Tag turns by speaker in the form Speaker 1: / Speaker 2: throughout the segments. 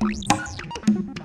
Speaker 1: Thank you.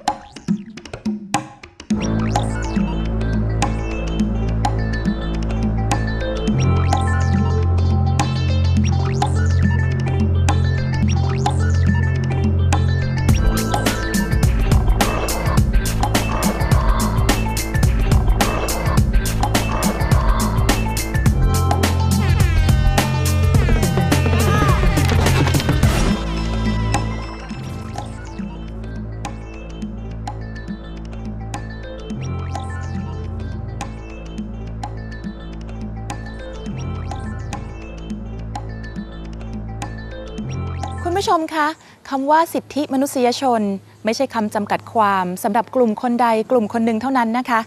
Speaker 1: คุณผู้ชมคะคำว่าสิทธิมนุษยชน ไม่ใช่คำจำกัดความสำหรับกลุ่มคนใดกลุ่มคนหนึ่งเท่านั้นนะคะ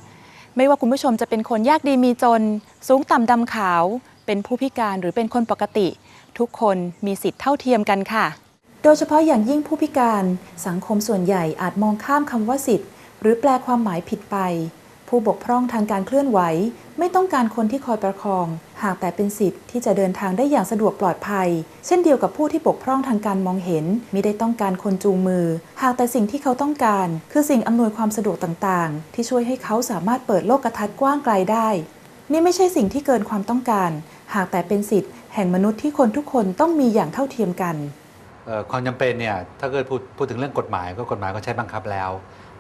Speaker 1: ไม่ว่าคุณผู้ชมจะเป็นคนยากดีมีจน สูงต่ำดำขาว เป็นผู้พิการหรือเป็นคนปกติ ทุกคนมีสิทธิเท่าเทียมกันค่ะ โดยเฉพาะอย่างยิ่งผู้พิการ สังคมส่วนใหญ่อาจมองข้ามคำว่าสิทธิ หรือแปลความหมายผิดไป ผู้บกพร่องทางการเคลื่อนไหว ไม่ต้องการคนที่คอยประคอง หากแต่เป็นสิทธิ์ที่จะเดินทางได้อย่างสะดวกปลอดภัย เช่นเดียวกับผู้ที่บกพร่องทางการมองเห็นมิได้ต้องการคนจูงมือ หากแต่สิ่งที่เขาต้องการ คือสิ่งอำนวยความสะดวกต่างๆ ที่ช่วยให้เขาสามารถเปิดโลกทัศน์กว้างไกลได้ นี่ไม่ใช่สิ่งที่เกินความต้องการ หากแต่เป็นสิทธิ์แห่งมนุษย์ที่คนทุกคนต้องมีอย่างเท่าเทียมกัน
Speaker 2: ความจำเป็นเนี่ยถ้าเกิดพูดพูดถึงเรื่องกฎหมายก็กฎหมายก็ใช้บังคับแล้ว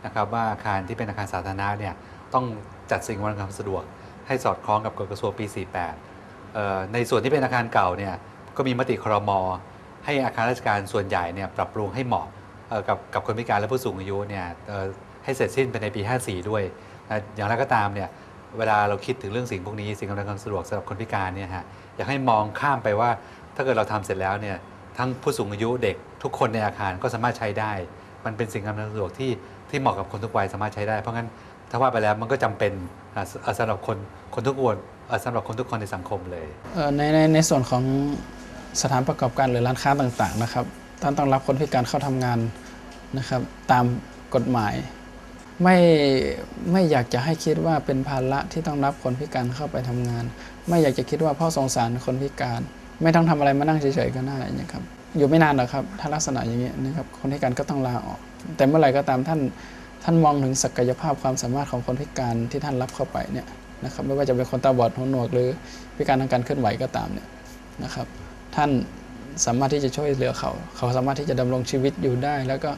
Speaker 2: นะครับว่าอาคารที่เป็นอาคารสาธารณะเนี่ยต้องจัดสิ่งอำนวยความสะดวก ให้สอดคล้องกับกฎกระทรวงปี 48 ในส่วนที่เป็นอาคารเก่าเนี่ยก็มีมติครม ให้อาคารราชการส่วนใหญ่เนี่ยปรับปรุงให้เหมาะกับกับคนพิการและผู้สูงอายุเนี่ยให้เสร็จสิ้นภายในปี 54 ด้วย อย่างไรก็ตามเนี่ยเวลาเราคิดถึงเรื่องสิ่งพวกนี้สิ่งอำนวยความสะดวกสำหรับคนพิการเนี่ยฮะอยากให้มองข้ามไปว่าถ้าเกิดเราทำเสร็จแล้วเนี่ยทั้งผู้สูงอายุเด็กทุกคนในอาคารก็สามารถใช้ได้ มันเป็นสิ่งอำนวยความสะดวกที่ ที่เหมาะกับคนทุกวัยสามารถใช้ได้ เพราะงั้นถ้าว่าไปแล้วมันก็จำเป็นอะสำหรับคนคนทุกคนอะสำหรับคนทุกคนในสังคมเลย
Speaker 3: ในในในส่วนของสถานประกอบการหรือร้านค้าต่างๆนะครับท่านต้องรับคนพิการเข้าทำงานนะครับ ตามกฎหมาย ไม่ไม่อยากจะให้คิดว่าเป็นภาระที่ต้องรับคนพิการเข้าไปทำงาน ไม่อยากจะคิดว่าพ่อสงสารคนพิการ ไม่ต้องทำอะไรมานั่งเฉยๆก็ได้นะครับ อยู่ไม่นานหรอกครับ ถ้าลักษณะอย่างนี้ยนะครับคนพิการก็ต้องลาออก แต่เมื่อไหร่ก็ตามท่านท่านมองถึงศักยภาพความสามารถของคนพิการที่ท่านรับเข้าไปเนี่ยนะครับไม่ว่าจะเป็นคนตาบอดหูหนวกหรือพิการทางการเคลื่อนไหวก็ตามเนี่ยนะครับ ท่านสามารถที่จะช่วยเหลือเขา เขาสามารถที่จะดำรงชีวิตอยู่ได้ แล้วก็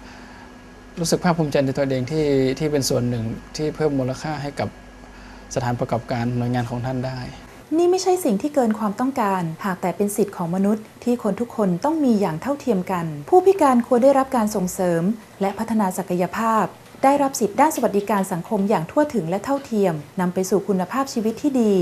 Speaker 3: รู้สึกภาคภูมิใจในตัวเองที่ที่เป็นส่วนหนึ่งที่เพิ่มมูลค่าให้กับสถานประกอบการหน่วยงานของท่านได้
Speaker 1: นี่ไม่ใช่สิ่งที่เกินความต้องการ หากแต่เป็นสิทธิ์ของมนุษย์ ที่คนทุกคนต้องมีอย่างเท่าเทียมกัน ผู้พิการควรได้รับการส่งเสริม และพัฒนาศักยภาพ ได้รับสิทธิด้านสวัสดิการสังคมอย่างทั่วถึงและเท่าเทียมนำไปสู่คุณภาพชีวิตที่ดี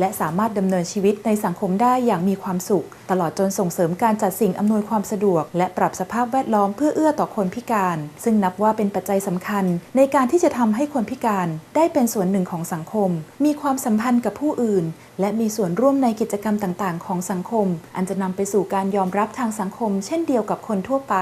Speaker 1: และสามารถดำเนินชีวิตในสังคมได้อย่างมีความสุข ตลอดจนส่งเสริมการจัดสิ่งอำนวยความสะดวก และปรับสภาพแวดล้อมเพื่อเอื้อต่อคนพิการ ซึ่งนับว่าเป็นปัจจัยสำคัญ ในการที่จะทำให้คนพิการ ได้เป็นส่วนหนึ่งของสังคม มีความสัมพันธ์กับผู้อื่น และมีส่วนร่วมในกิจกรรมต่าง ๆ ของสังคม อันจะนำไปสู่การยอมรับทางสังคม เช่นเดียวกับคนทั่วไป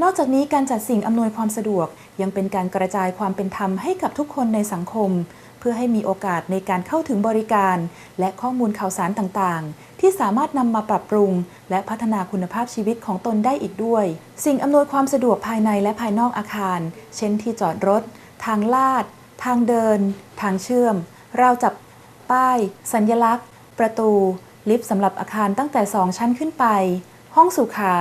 Speaker 1: นอกจากนี้การจัดสิ่งอำนวยความสะดวก ยังเป็นการกระจายความเป็นธรรมให้กับทุกคนในสังคม เพื่อให้มีโอกาสในการเข้าถึงบริการ และข้อมูลข่าวสารต่างๆ ที่สามารถนำมาปรับปรุง และพัฒนาคุณภาพชีวิตของตนได้อีกด้วย สิ่งอำนวยความสะดวกภายในและภายนอกอาคาร เช่นที่จอดรถ ทางลาด ทางเดิน ทางเชื่อม ราวจับป้าย สัญลักษณ์ ประตู ลิฟต์สำหรับอาคารตั้งแต่ 2 ชั้นขึ้นไป ห้องสุขา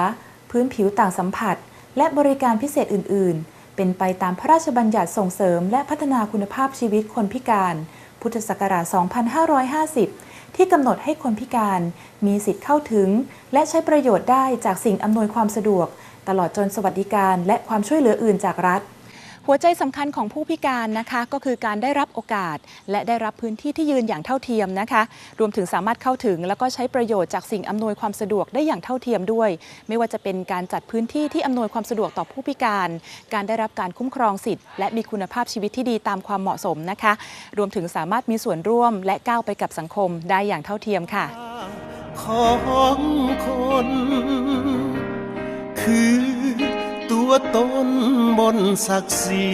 Speaker 1: พื้นผิวต่างสัมผัส และบริการพิเศษอื่น ๆ เป็นไปตามพระราชบัญญัติส่งเสริม และพัฒนาคุณภาพชีวิตคนพิการ พุทธศักราช 2550 ที่กำหนดให้คนพิการ มีสิทธิ์เข้าถึง และใช้ประโยชน์ได้จากสิ่งอำนวยความสะดวก ตลอดจนสวัสดิการและความช่วยเหลืออื่นจากรัฐ หัวใจสำคัญของผู้พิการนะคะก็คือการได้รับโอกาส และได้รับพื้นที่ที่ยืนอย่างเท่าเทียมนะคะ รวมถึงสามารถเข้าถึง แล้วก็ใช้ประโยชน์จากสิ่งอำนวยความสะดวกได้อย่างเท่าเทียมด้วย ไม่ว่าจะเป็นการจัดพื้นที่ที่อำนวยความสะดวกต่อผู้พิการ การได้รับการคุ้มครองสิทธิ์และมีคุณภาพชีวิตที่ดีตามความเหมาะสมนะคะ รวมถึงสามารถมีส่วนร่วม และก้าวไปกับสังคมได้อย่างเท่าเทียมค่ะ
Speaker 4: ของคนคือ ตัวตนบนศักดิ์ศรี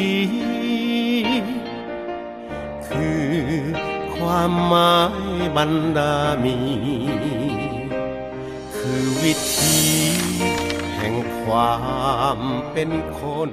Speaker 4: คือความหมายบรรดามี คือวิธีแห่งความเป็นคน